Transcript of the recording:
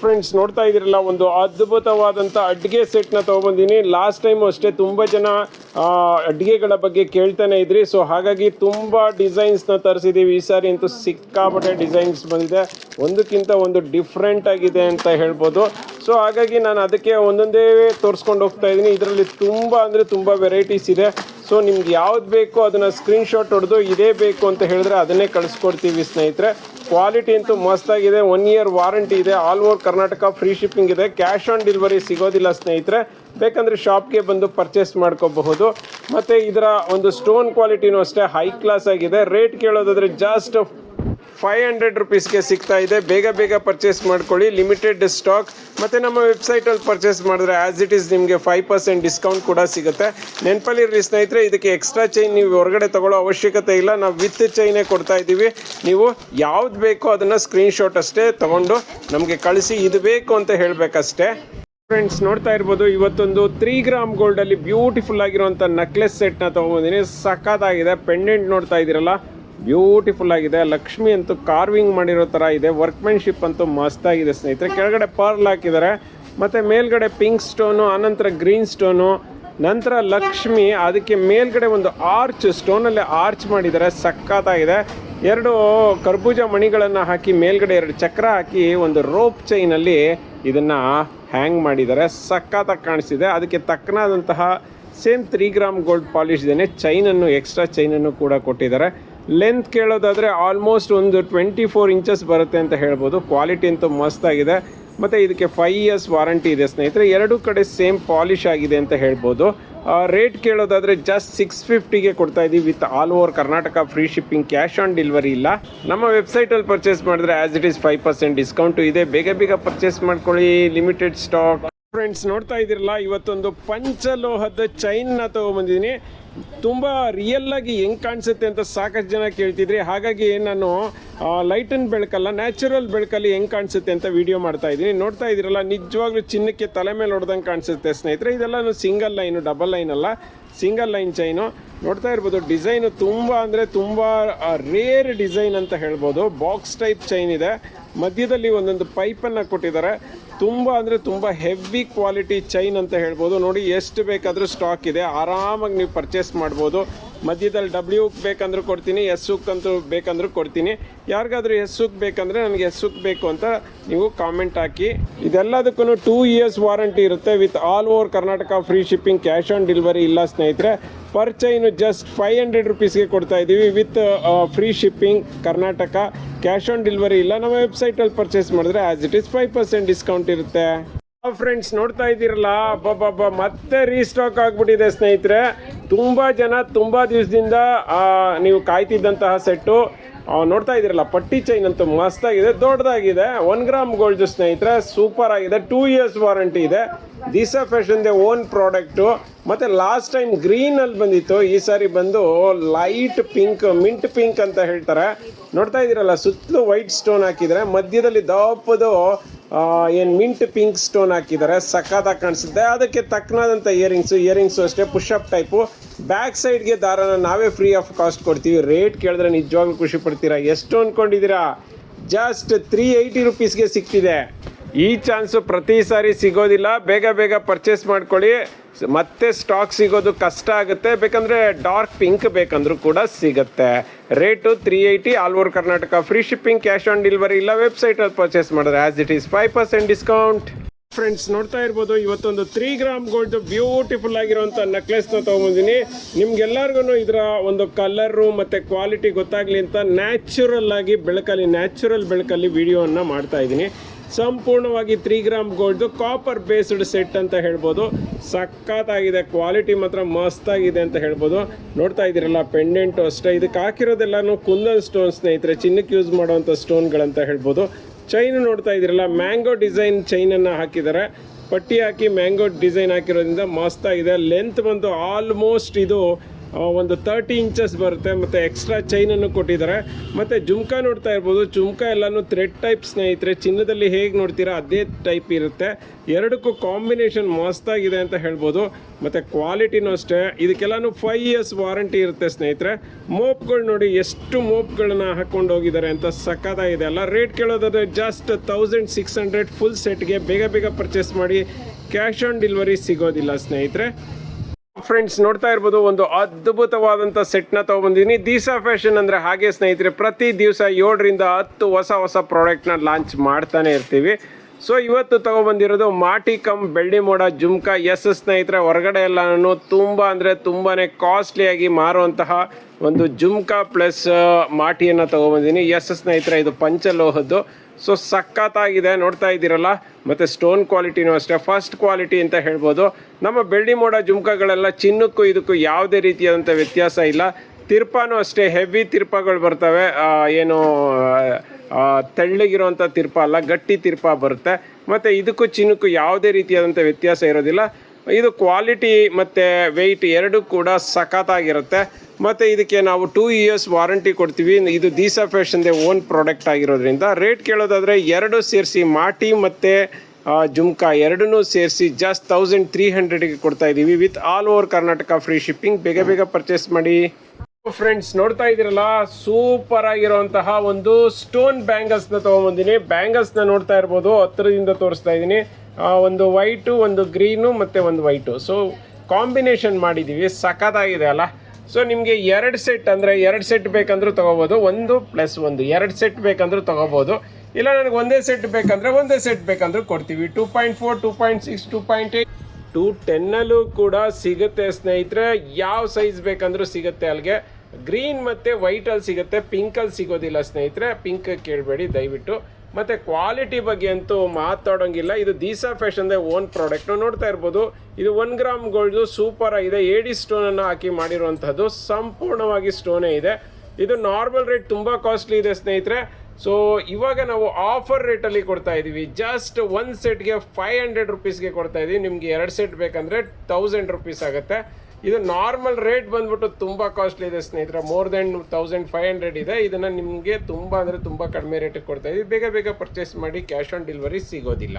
Friends ನೋಡ್ತಾ ಇದ್ದೀರಲ್ಲ, ಒಂದು ಅದ್ಭುತವಾದಂಥ ಅಡುಗೆ ಸೆಟ್ನ ತೊಗೊಬಂದಿನಿ. ಲಾಸ್ಟ್ ಟೈಮು ಅಷ್ಟೇ ತುಂಬ ಜನ ಅಡುಗೆಗಳ ಬಗ್ಗೆ ಕೇಳ್ತಾನೆ ಇದ್ರಿ. ಸೊ ಹಾಗಾಗಿ ತುಂಬ ಡಿಸೈನ್ಸ್ನ ತರಿಸಿದ್ದೀವಿ ಈ ಸಾರಿ ಅಂತೂ ಸಿಕ್ಕಾಪಟ್ಟೆ ಡಿಸೈನ್ಸ್ ಬಂದಿದೆ. ಒಂದಕ್ಕಿಂತ ಒಂದು ಡಿಫ್ರೆಂಟ್ ಆಗಿದೆ ಅಂತ ಹೇಳ್ಬೋದು. ಸೊ ಹಾಗಾಗಿ ನಾನು ಅದಕ್ಕೆ ಒಂದೊಂದೇ ತೋರಿಸ್ಕೊಂಡು ಹೋಗ್ತಾ ಇದ್ದೀನಿ. ಇದರಲ್ಲಿ ತುಂಬ ಅಂದರೆ ತುಂಬ ವೆರೈಟೀಸ್ ಇದೆ. ಸೊ ನಿಮ್ಗೆ ಯಾವ್ದು ಬೇಕೋ ಅದನ್ನು ಸ್ಕ್ರೀನ್ಶಾಟ್ ಹೊಡೆದು ಇದೇ ಬೇಕು ಅಂತ ಹೇಳಿದ್ರೆ ಅದನ್ನೇ ಕಳಿಸ್ಕೊಡ್ತೀವಿ ಸ್ನೇಹಿತರೆ. ಕ್ವಾಲಿಟಿ ಅಂತೂ ಮಸ್ತಾಗಿದೆ. ಒನ್ ಇಯರ್ ವಾರಂಟಿ ಇದೆ. All over Karnataka free shipping ಇದೆ. ಕ್ಯಾಶ್ ಆನ್ ಡೆಲಿವರಿ ಸಿಗೋದಿಲ್ಲ ಸ್ನೇಹಿತರೆ. ಬೇಕಂದರೆ ಶಾಪ್ಗೆ ಬಂದು ಪರ್ಚೇಸ್ ಮಾಡ್ಕೋಬಹುದು. ಮತ್ತು ಇದರ ಒಂದು ಸ್ಟೋನ್ ಕ್ವಾಲಿಟಿನೂ ಅಷ್ಟೇ ಹೈ ಕ್ಲಾಸ್ ಆಗಿದೆ. ರೇಟ್ ಕೇಳೋದಾದರೆ ಜಸ್ಟ್ ಫೈವ್ ಹಂಡ್ರೆಡ್ ರುಪೀಸ್ಗೆ ಸಿಗ್ತಾ ಇದೆ. ಬೇಗ ಬೇಗ ಪರ್ಚೇಸ್ ಮಾಡ್ಕೊಳ್ಳಿ. ಲಿಮಿಟೆಡ್ ಸ್ಟಾಕ್ ಮತ್ತು ನಮ್ಮ ವೆಬ್ಸೈಟಲ್ಲಿ ಪರ್ಚೇಸ್ ಮಾಡಿದ್ರೆ ಆ್ಯಸ್ ಇಟ್ ಈಸ್ ನಿಮಗೆ ಫೈವ್ ಪರ್ಸೆಂಟ್ ಡಿಸ್ಕೌಂಟ್ ಕೂಡ ಸಿಗುತ್ತೆ. ನೆನಪಲ್ಲಿರಲಿ ಸ್ನೇಹಿತರೆ, ಇದಕ್ಕೆ ಎಕ್ಸ್ಟ್ರಾ ಚೈನ್ ನೀವು ಹೊರಗಡೆ ತಗೊಳ್ಳೋ ಅವಶ್ಯಕತೆ ಇಲ್ಲ. ನಾವು ವಿತ್ ಚೈನೇ ಕೊಡ್ತಾ ಇದ್ದೀವಿ. ನೀವು ಯಾವ್ದು ಬೇಕೋ ಅದನ್ನು ಸ್ಕ್ರೀನ್ಶಾಟ್ ಅಷ್ಟೇ ತೊಗೊಂಡು ನಮಗೆ ಕಳಿಸಿ. ಇದು ಬೇಕು ಅಂತ ಹೇಳಬೇಕಷ್ಟೇ. ಫ್ರೆಂಡ್ಸ್ ನೋಡ್ತಾ ಇರ್ಬೋದು, ಇವತ್ತೊಂದು ತ್ರೀ ಗ್ರಾಮ್ ಗೋಲ್ಡಲ್ಲಿ ಬ್ಯೂಟಿಫುಲ್ ಆಗಿರುವಂಥ ನೆಕ್ಲೆಸ್ ಸೆಟ್ನ ತೊಗೊಂಬಂದಿನಿ. ಸಖತ್ತಾಗಿದೆ. ಪೆಂಡೆಂಟ್ ನೋಡ್ತಾ ಇದ್ದೀರಲ್ಲ ಬ್ಯೂಟಿಫುಲ್ ಆಗಿದೆ. ಲಕ್ಷ್ಮಿ ಅಂತೂ ಕಾರ್ವಿಂಗ್ ಮಾಡಿರೋ ಥರ ಇದೆ. ವರ್ಕ್ಮೆನ್ಶಿಪ್ ಅಂತೂ ಮಸ್ತಾಗಿದೆ ಸ್ನೇಹಿತರೆ. ಕೆಳಗಡೆ ಪರ್ಲ್ ಹಾಕಿದ್ದಾರೆ. ಮತ್ತು ಮೇಲ್ಗಡೆ ಪಿಂಕ್ ಸ್ಟೋನು ಆನಂತರ ಗ್ರೀನ್ ಸ್ಟೋನು ನಂತರ ಲಕ್ಷ್ಮಿ, ಅದಕ್ಕೆ ಮೇಲ್ಗಡೆ ಒಂದು ಆರ್ಚ್ ಸ್ಟೋನಲ್ಲಿ ಆರ್ಚ್ ಮಾಡಿದ್ದಾರೆ. ಸಕ್ಕತ್ತಾಗಿದೆ ಎರಡು ಕರ್ಬೂಜ ಮಣಿಗಳನ್ನು ಹಾಕಿ ಮೇಲ್ಗಡೆ ಎರಡು ಚಕ್ರ ಹಾಕಿ ಒಂದು ರೋಪ್ ಚೈನಲ್ಲಿ ಇದನ್ನು ಹ್ಯಾಂಗ್ ಮಾಡಿದ್ದಾರೆ. ಸಕ್ಕತ್ತಾಗಿ ಕಾಣಿಸಿದೆ ಅದಕ್ಕೆ ತಕ್ಕನಾದಂತಹ same three gram gold polish ಇದೇನೆ. ಚೈನನ್ನು ಎಕ್ಸ್ಟ್ರಾ ಚೈನನ್ನು ಕೂಡ ಕೊಟ್ಟಿದ್ದಾರೆ. ಲೆಂತ್ ಕೇಳೋದಾದರೆ ಆಲ್ಮೋಸ್ಟ್ ಒಂದು ಟ್ವೆಂಟಿ ಫೋರ್ ಇಂಚಸ್ ಬರುತ್ತೆ ಅಂತ ಹೇಳ್ಬೋದು. ಕ್ವಾಲಿಟಿ ಅಂತೂ ಮಸ್ತಾಗಿದೆ ಮತ್ತು ಇದಕ್ಕೆ ಫೈವ್ ಇಯರ್ಸ್ ವಾರಂಟಿ ಇದೆ ಸ್ನೇಹಿತರೆ. ಎರಡೂ ಕಡೆ ಸೇಮ್ ಪಾಲಿಶ್ ಆಗಿದೆ ಅಂತ ಹೇಳ್ಬೋದು. ರೇಟ್ ಕೇಳೋದಾದರೆ ಜಸ್ಟ್ ಸಿಕ್ಸ್ ಫಿಫ್ಟಿಗೆ ಕೊಡ್ತಾ ಇದ್ದೀವಿ with all over Karnataka free shipping cash on delivery ಇಲ್ಲ. ನಮ್ಮ ವೆಬ್ಸೈಟಲ್ಲಿ ಪರ್ಚೇಸ್ ಮಾಡಿದ್ರೆ as it is five percent discount ಇದೆ. ಬೇಗ ಬೇಗ ಪರ್ಚೇಸ್ ಮಾಡ್ಕೊಳ್ಳಿ. ಲಿಮಿಟೆಡ್ ಸ್ಟಾಕ್ ಫ್ರೆಂಡ್ಸ್ ನೋಡ್ತಾ ಇದ್ದೀರಲ್ಲ, ಇವತ್ತೊಂದು ಪಂಚಲೋಹದ ಚೈನ್ನ ತೊಗೊಂಬಂದಿದ್ದೀನಿ. ತುಂಬ ರಿಯಲ್ ಆಗಿ ಹೆಂಗೆ ಕಾಣಿಸುತ್ತೆ ಅಂತ ಸಾಕಷ್ಟು ಜನ ಕೇಳ್ತಿದ್ರಿ, ಹಾಗಾಗಿ ನಾನು ಲೈಟ್ ಬೆಳಕಲ್ಲ ನ್ಯಾಚುರಲ್ ಬೆಳಕಲ್ಲಿ ಹೆಂಗೆ ಕಾಣಿಸುತ್ತೆ ಅಂತ ವಿಡಿಯೋ ಮಾಡ್ತಾ ಇದ್ದೀನಿ. ನೋಡ್ತಾ ಇದ್ದೀರಲ್ಲ, ನಿಜವಾಗ್ಲೂ ಚಿನ್ನಕ್ಕೆ ತಲೆ ಮೇಲೆ ಹೊಡೆದಂಗೆ ಕಾಣಿಸುತ್ತೆ ಸ್ನೇಹಿತರೆ. ಇದೆಲ್ಲ ಸಿಂಗಲ್ ಲೈನು ಡಬಲ್ ಲೈನ್ ಅಲ್ಲ ಸಿಂಗಲ್ ಲೈನ್ ಚೈನು ನೋಡ್ತಾ ಇರ್ಬೋದು ಡಿಸೈನು ತುಂಬ ಅಂದರೆ ತುಂಬ ರೇರ್ ಡಿಸೈನ್ ಅಂತ ಹೇಳ್ಬೋದು. ಬಾಕ್ಸ್ ಟೈಪ್ ಚೈನ್ ಇದೆ. ಮಧ್ಯದಲ್ಲಿ ಒಂದೊಂದು ಪೈಪನ್ನು ಕೊಟ್ಟಿದ್ದಾರೆ. ತುಂಬ ಅಂದರೆ ತುಂಬ ಹೆವಿ ಕ್ವಾಲಿಟಿ ಚೈನ್ ಅಂತ ಹೇಳ್ಬೋದು. ನೋಡಿ, ಎಷ್ಟು ಬೇಕಾದರೂ ಸ್ಟಾಕ್ ಇದೆ. ಆರಾಮಾಗಿ ನೀವು ಪರ್ಚೇಸ್ ಮಾಡ್ಬೋದು. ಮಧ್ಯದಲ್ಲಿ ಡಬ್ಲ್ಯೂ ಬೇಕಂದ್ರೂ ಕೊಡ್ತೀನಿ ಎಸ್ ಅಂತೂ ಬೇಕಂದ್ರೂ ಕೊಡ್ತೀನಿ. ಯಾರಿಗಾದ್ರೂ ಎಸ್ ಬೇಕಂದರೆ ನನಗೆ ಎಸ್ ಬೇಕು ಅಂತ ನೀವು ಕಾಮೆಂಟ್ ಹಾಕಿ. ಇದೆಲ್ಲದಕ್ಕೂ ಟೂ ಇಯರ್ಸ್ ವಾರಂಟಿ ಇರುತ್ತೆ. With all over Karnataka free shipping cash on delivery ಇಲ್ಲ ಸ್ನೇಹಿತರೆ. Per chain just five hundred ರುಪೀಸ್ಗೆ ಕೊಡ್ತಾ ಇದ್ದೀವಿ. With free shipping Karnataka cash on delivery ಇಲ್ಲ. ನಮ್ಮ ವೆಬ್ಸೈಟಲ್ಲಿ ಪರ್ಚೇಸ್ ಮಾಡಿದ್ರೆ as it is five percent discount ಇರುತ್ತೆ. ಫ್ರೆಂಡ್ಸ್ ನೋಡ್ತಾ ಇದ್ದೀರಲ್ಲ? ಅಬ್ಬಬ್ಬಬ್ಬ, ಮತ್ತೆ ರೀಸ್ಟಾಕ್ ಆಗ್ಬಿಟ್ಟಿದೆ ಸ್ನೇಹಿತರೆ. ತುಂಬ ಜನ ತುಂಬ ದಿವಸದಿಂದ ನೀವು ಕಾಯ್ತಿದ್ದಂತಹ ಸೆಟ್ಟು ನೋಡ್ತಾ ಇದ್ದೀರಲ್ಲ, ಪಟ್ಟಿ ಚೈನ್ ಅಂತೂ ಮಸ್ತಾಗಿದೆ, ದೊಡ್ಡದಾಗಿದೆ. ಒನ್ ಗ್ರಾಮ್ ಗೋಲ್ಡ್ ಸ್ನೇಹಿತರೆ ಸೂಪರ್ ಆಗಿದೆ. ಟೂ ಇಯರ್ಸ್ ವಾರಂಟಿ ಇದೆ. ದಿಸಾ ಫ್ಯಾಷನ್ ದೇ ಓನ್ ಪ್ರಾಡಕ್ಟು ಮತ್ತು ಲಾಸ್ಟ್ ಟೈಮ್ ಗ್ರೀನಲ್ಲಿ ಬಂದಿತ್ತು, ಈ ಸಾರಿ ಬಂದು ಲೈಟ್ ಪಿಂಕ್ ಮಿಂಟ್ ಪಿಂಕ್ ಅಂತ ಹೇಳ್ತಾರೆ. ನೋಡ್ತಾ ಇದ್ದೀರಲ್ಲ, ಸುತ್ತಲೂ ವೈಟ್ ಸ್ಟೋನ್ ಹಾಕಿದರೆ, ಮಧ್ಯದಲ್ಲಿ ದಪ್ಪದು ಏನು ಮಿಂಟ್ ಪಿಂಕ್ ಸ್ಟೋನ್ ಹಾಕಿದ್ದಾರೆ, ಸಖತ್ತಾಗಿ ಕಾಣಿಸುತ್ತೆ. ಅದಕ್ಕೆ ತಕ್ಕನಾದಂಥ ಇಯರಿಂಗ್ಸು ಇಯರಿಂಗ್ಸು ಅಷ್ಟೇ ಪುಷಪ್ ಟೈಪು ಬ್ಯಾಕ್ ಸೈಡ್ಗೆ ದಾರನ ನಾವೇ ಫ್ರೀ ಆಫ್ ಕಾಸ್ಟ್ ಕೊಡ್ತೀವಿ. ರೇಟ್ ಕೇಳಿದ್ರೆ ನಿಜವಾಗ್ಲೂ ಖುಷಿ ಪಡ್ತೀರಾ? ಎಷ್ಟು ಅಂದ್ಕೊಂಡಿದ್ದೀರಾ ಜಸ್ಟ್ ತ್ರೀ ಏಯ್ಟಿ ರುಪೀಸ್ಗೆ ಸಿಗ್ತಿದೆ ಈ ಚಾನ್ಸು ಪ್ರತಿ ಸಾರಿ ಸಿಗೋದಿಲ್ಲ. ಬೇಗ ಬೇಗ ಪರ್ಚೇಸ್ ಮಾಡ್ಕೊಳ್ಳಿ. ಮತ್ತೆ ಸ್ಟಾಕ್ ಸಿಗೋದು ಕಷ್ಟ ಆಗುತ್ತೆ. ಬೇಕಂದ್ರೆ ಡಾರ್ಕ್ ಪಿಂಕ್ ಬೇಕಂದ್ರೂ ಕೂಡ ಸಿಗುತ್ತೆ. Rate three eighty all over Karnataka free shipping cash on delivery ಇಲ್ಲ ವೆಬ್ಸೈಟಲ್ಲಿ ಪರ್ಚೇಸ್ ಮಾಡಿದ್ರೆ as it is five percent discount friends ನೋಡ್ತಾ ಇರ್ಬೋದು, ಇವತ್ತೊಂದು ತ್ರೀ ಗ್ರಾಮ್ ಗೋಲ್ಡ್ ಬ್ಯೂಟಿಫುಲ್ ಆಗಿರುವಂಥ ನೆಕ್ಲೆಸ್ನ ತೊಗೊಂಬಂದಿನಿ. ನಿಮ್ಗೆಲ್ಲರಿಗೂ ಇದರ ಒಂದು ಕಲರು ಮತ್ತು ಕ್ವಾಲಿಟಿ ಗೊತ್ತಾಗಲಿ ಅಂತ ನ್ಯಾಚುರಲ್ ಆಗಿ ಬೆಳಕಲ್ಲಿ ನ್ಯಾಚುರಲ್ ಬೆಳಕಲ್ಲಿ ವಿಡಿಯೋವನ್ನು ಮಾಡ್ತಾ ಇದ್ದೀನಿ. ಸಂಪೂರ್ಣವಾಗಿ ತ್ರೀ ಗ್ರಾಮ್ ಗೋಲ್ಡ್ದು ಕಾಪರ್ ಬೇಸ್ಡ್ ಸೆಟ್ ಅಂತ ಹೇಳ್ಬೋದು. ಸಖತ್ತಾಗಿದೆ ಕ್ವಾಲಿಟಿ ಮಾತ್ರ ಮಸ್ತಾಗಿದೆ ಅಂತ ಹೇಳ್ಬೋದು. ನೋಡ್ತಾ ಇದ್ದೀರಲ್ಲ ಪೆಂಡೆಂಟು ಅಷ್ಟೇ. ಇದಕ್ಕೆ ಹಾಕಿರೋದೆಲ್ಲನೂ ಕುಂದನ್ ಸ್ಟೋನ್ ಸ್ನೇಹಿತರೆ, ಚಿನ್ನಕ್ಕೆ ಯೂಸ್ ಮಾಡುವಂಥ ಸ್ಟೋನ್ಗಳಂತ ಹೇಳ್ಬೋದು. ಚೈನ್ ನೋಡ್ತಾ ಇದ್ದೀರಲ್ಲ ಮ್ಯಾಂಗೋ ಡಿಸೈನ್ ಚೈನನ್ನು ಹಾಕಿದ್ದಾರೆ. ಪಟ್ಟಿ ಹಾಕಿ ಮ್ಯಾಂಗೋ ಡಿಸೈನ್ ಹಾಕಿರೋದ್ರಿಂದ ಮಸ್ತಾಗಿದೆ. ಲೆಂತ್ ಬಂದು ಆಲ್ಮೋಸ್ಟ್ ಇದು ಒಂದು ತರ್ಟಿ ಇಂಚಸ್ ಬರುತ್ತೆ, ಮತ್ತು ಎಕ್ಸ್ಟ್ರಾ ಚೈನನ್ನು ಕೊಟ್ಟಿದ್ದಾರೆ. ಮತ್ತು ಜುಮ್ಕಾ ನೋಡ್ತಾ ಇರ್ಬೋದು. ಜುಮ್ಕಾ ಎಲ್ಲನೂ ಥ್ರೆಡ್ ಟೈಪ್ ಸ್ನೇಹಿತರೆ, ಚಿನ್ನದಲ್ಲಿ ಹೇಗೆ ನೋಡ್ತೀರಾ ಅದೇ ಟೈಪ್ ಇರುತ್ತೆ. ಎರಡಕ್ಕೂ ಕಾಂಬಿನೇಷನ್ ಮಸ್ತಾಗಿದೆ ಅಂತ ಹೇಳ್ಬೋದು. ಮತ್ತು ಕ್ವಾಲಿಟಿನೂ ಅಷ್ಟೇ. ಇದಕ್ಕೆಲ್ಲನೂ ಫೈವ್ ಇಯರ್ಸ್ ವಾರಂಟಿ ಇರುತ್ತೆ ಸ್ನೇಹಿತರೆ. ಮೋಪ್ಗಳು ನೋಡಿ ಎಷ್ಟು ಮೋಪ್ಗಳನ್ನ ಹಾಕೊಂಡು ಹೋಗಿದ್ದಾರೆ ಅಂತ ಸಖತ್ತಾಗಿದೆ. ಅಲ್ಲ rate ಕೇಳೋದಾದ್ರೆ just thousand six hundred full ಸೆಟ್ಗೆ ಬೇಗ ಬೇಗ ಪರ್ಚೇಸ್ ಮಾಡಿ ಕ್ಯಾಶ್ ಆನ್ ಡೆಲಿವರಿ ಸಿಗೋದಿಲ್ಲ ಸ್ನೇಹಿತರೆ. ಫ್ರೆಂಡ್ಸ್ ನೋಡ್ತಾ ಇರ್ಬೋದು, ಒಂದು ಅದ್ಭುತವಾದಂಥ ಸೆಟ್ನ ತೊಗೊಂಬಂದಿದ್ದೀನಿ. ದೀಸಾ ಫ್ಯಾಷನ್ ಅಂದರೆ ಹಾಗೆ ಸ್ನೇಹಿತರೆ, ಪ್ರತಿ ದಿವಸ ಏಳರಿಂದ ಹತ್ತು ಹೊಸ ಹೊಸ ಪ್ರಾಡಕ್ಟ್ನ ಲಾಂಚ್ ಮಾಡ್ತಾನೆ ಇರ್ತೀವಿ. ಸೊ ಇವತ್ತು ತೊಗೊಬಂದಿರೋದು ಮಾಟಿ ಕಮ್ ಬೆಳ್ಳಿ ಮೋಡ ಜುಮ್ಕಾ ಎಸ್ ಸ್ನೇಹಿತರೆ, ಹೊರಗಡೆ ಎಲ್ಲನೂ ತುಂಬ ಅಂದರೆ ತುಂಬಾ ಕಾಸ್ಟ್ಲಿಯಾಗಿ ಮಾರುವಂತಹ ಒಂದು ಜುಮ್ಕಾ ಪ್ಲಸ್ ಮಾಟಿಯನ್ನು ತೊಗೊಬಂದಿನಿ. ಎಸ್ ಸ್ನೇಹಿತರೆ, ಇದು ಪಂಚಲೋಹದ್ದು. ಸೊ ಸಖತ್ತಾಗಿದೆ, ನೋಡ್ತಾ ಇದ್ದೀರಲ್ಲ? ಮತ್ತು ಸ್ಟೋನ್ ಕ್ವಾಲಿಟಿನೂ ಅಷ್ಟೇ ಫಸ್ಟ್ ಕ್ವಾಲಿಟಿ ಅಂತ ಹೇಳ್ಬೋದು. ನಮ್ಮ ಬೆಳ್ಳಿ ಮೋಡ ಜುಮ್ಕಾಗಳೆಲ್ಲ ಚಿನ್ನಕ್ಕೂ ಇದಕ್ಕೂ ಯಾವುದೇ ರೀತಿಯಾದಂಥ ವ್ಯತ್ಯಾಸ ಇಲ್ಲ. ತಿರ್ಪಾನು ಅಷ್ಟೇ ಹೆವಿ ತಿರ್ಪಗಳು ಬರ್ತವೆ. ಏನು ತೆಳ್ಳಗಿರುವಂಥ ತಿರ್ಪ ಅಲ್ಲ, ಗಟ್ಟಿ ತಿರ್ಪ ಬರುತ್ತೆ. ಮತ್ತು ಇದಕ್ಕೂ ಚಿನ್ನಕ್ಕೂ ಯಾವುದೇ ರೀತಿಯಾದಂಥ ವ್ಯತ್ಯಾಸ ಇರೋದಿಲ್ಲ. ಇದು ಕ್ವಾಲಿಟಿ ಮತ್ತು ವೆಯ್ಟ್ ಎರಡೂ ಕೂಡ ಸಖತ್ತಾಗಿರುತ್ತೆ. ಮತ್ತು ಇದಕ್ಕೆ ನಾವು ಟೂ ಇಯರ್ಸ್ ವಾರಂಟಿ ಕೊಡ್ತೀವಿ. ಇದು ದೀಸಾ ಫ್ಯಾಷನ್ದೇ ಓನ್ ಪ್ರಾಡಕ್ಟ್ ಆಗಿರೋದ್ರಿಂದ. ರೇಟ್ ಕೇಳೋದಾದರೆ ಎರಡು ಸೇರಿಸಿ ಮಾಟಿ ಮತ್ತು ಜುಮ್ಕಾ ಎರಡನ್ನೂ ಸೇರಿಸಿ ಜಸ್ಟ್ ತೌಸಂಡ್ ತ್ರೀ ಹಂಡ್ರೆಡ್ಗೆ ಕೊಡ್ತಾ ಇದ್ದೀವಿ with all over Karnataka free shipping ಬೇಗ ಬೇಗ ಪರ್ಚೇಸ್ ಮಾಡಿ. ಫ್ರೆಂಡ್ಸ್ ನೋಡ್ತಾ ಇದ್ದೀರಲ್ಲ? ಸೂಪರ್ ಆಗಿರುವಂತಹ ಒಂದು ಸ್ಟೋನ್ ಬ್ಯಾಂಗಲ್ಸ್ನ ಬ್ಯಾಂಗಲ್ಸ್ನ ನೋಡ್ತಾ ಇರ್ಬೋದು. ಹತ್ತಿರದಿಂದ ತೋರಿಸ್ತಾ ಇದ್ದೀನಿ ಒಂದು ವೈಟು ಒಂದು ಗ್ರೀನು ಮತ್ತೆ ಒಂದು ವೈಟು ಸೊ ಕಾಂಬಿನೇಷನ್ ಮಾಡಿದ್ದೀವಿ ಸಖತ್ತಾಗಿದೆ ಅಲ್ಲ? ಸೊ ನಿಮಗೆ ಎರಡು ಸೆಟ್ ಅಂದರೆ ಎರಡು ಸೆಟ್ ಬೇಕಂದ್ರೂ ತೊಗೋಬೋದು. ಒಂದು ಪ್ಲಸ್ ಒಂದು. ಎರಡು ಸೆಟ್ ಬೇಕಂದ್ರೂ ತೊಗೋಬೋದು. ಇಲ್ಲ, ನನಗೆ ಒಂದೇ ಸೆಟ್ ಬೇಕಂದರೆ ಒಂದೇ ಸೆಟ್ ಬೇಕಂದ್ರೂ ಕೊಡ್ತೀವಿ. Two point four two point six two point eight two ಟೆನ್ನಲ್ಲೂ ಕೂಡ ಸಿಗುತ್ತೆ ಸ್ನೇಹಿತರೆ. ಯಾವ ಸೈಜ್ ಬೇಕಂದ್ರೂ ಸಿಗುತ್ತೆ ಅಲ್ಲಿಗೆ ಗ್ರೀನ್ ಮತ್ತು ವೈಟಲ್ಲಿ ಸಿಗುತ್ತೆ. ಪಿಂಕಲ್ಲಿ ಸಿಗೋದಿಲ್ಲ ಸ್ನೇಹಿತರೆ. ಪಿಂಕ್ ಕೇಳಬೇಡಿ, ದಯವಿಟ್ಟು. ಮತ್ತು ಕ್ವಾಲಿಟಿ ಬಗ್ಗೆ ಅಂತೂ ಮಾತಾಡೋಂಗಿಲ್ಲ. ಇದು ದೀಸಾ ಫ್ಯಾಷನ್ದೇ ಓನ್ ಪ್ರಾಡಕ್ಟ್ ನೋಡ್ತಾ ಇರ್ಬೋದು. ಇದು ಒನ್ ಗ್ರಾಮ್ ಗೋಲ್ಡು ಸೂಪರ್ ಆಗಿದೆ. ಏಡಿ ಸ್ಟೋನನ್ನು ಹಾಕಿ ಮಾಡಿರುವಂಥದ್ದು ಸಂಪೂರ್ಣವಾಗಿ ಸ್ಟೋನೇ ಇದೆ. ಇದು ನಾರ್ಮಲ್ ರೇಟ್ ತುಂಬ ಕಾಸ್ಟ್ಲಿ ಇದೆ ಸ್ನೇಹಿತರೆ. ಸೊ ಇವಾಗ ನಾವು ಆಫರ್ ರೇಟಲ್ಲಿ ಕೊಡ್ತಾ ಇದ್ದೀವಿ ಜಸ್ಟ್ ಒಂದು ಸೆಟ್ಗೆ ಫೈವ್ ಹಂಡ್ರೆಡ್ ರುಪೀಸ್ಗೆ ಕೊಡ್ತಾ ಇದ್ದೀವಿ ನಿಮಗೆ ಎರಡು ಸೆಟ್ ಬೇಕಂದರೆ ತೌಸಂಡ್ ರುಪೀಸ್ ಆಗುತ್ತೆ. ಇದು ನಾರ್ಮಲ್ ರೇಟ್ ಬಂದ್ಬಿಟ್ಟು ತುಂಬ ಕಾಸ್ಟ್ಲಿ ಇದೆ ಸ್ನೇಹಿತರ. More than thousand five hundred ಇದೆ. ಇದನ್ನು ನಿಮಗೆ ತುಂಬ ಅಂದರೆ ತುಂಬ ಕಡಿಮೆ ರೇಟಿಗೆ ಕೊಡ್ತಾ ಇದ್ದೀವಿ ಬೇಗ ಬೇಗ ಪರ್ಚೇಸ್ ಮಾಡಿ ಕ್ಯಾಶ್ ಆನ್ ಡೆಲಿವರಿ ಸಿಗೋದಿಲ್ಲ.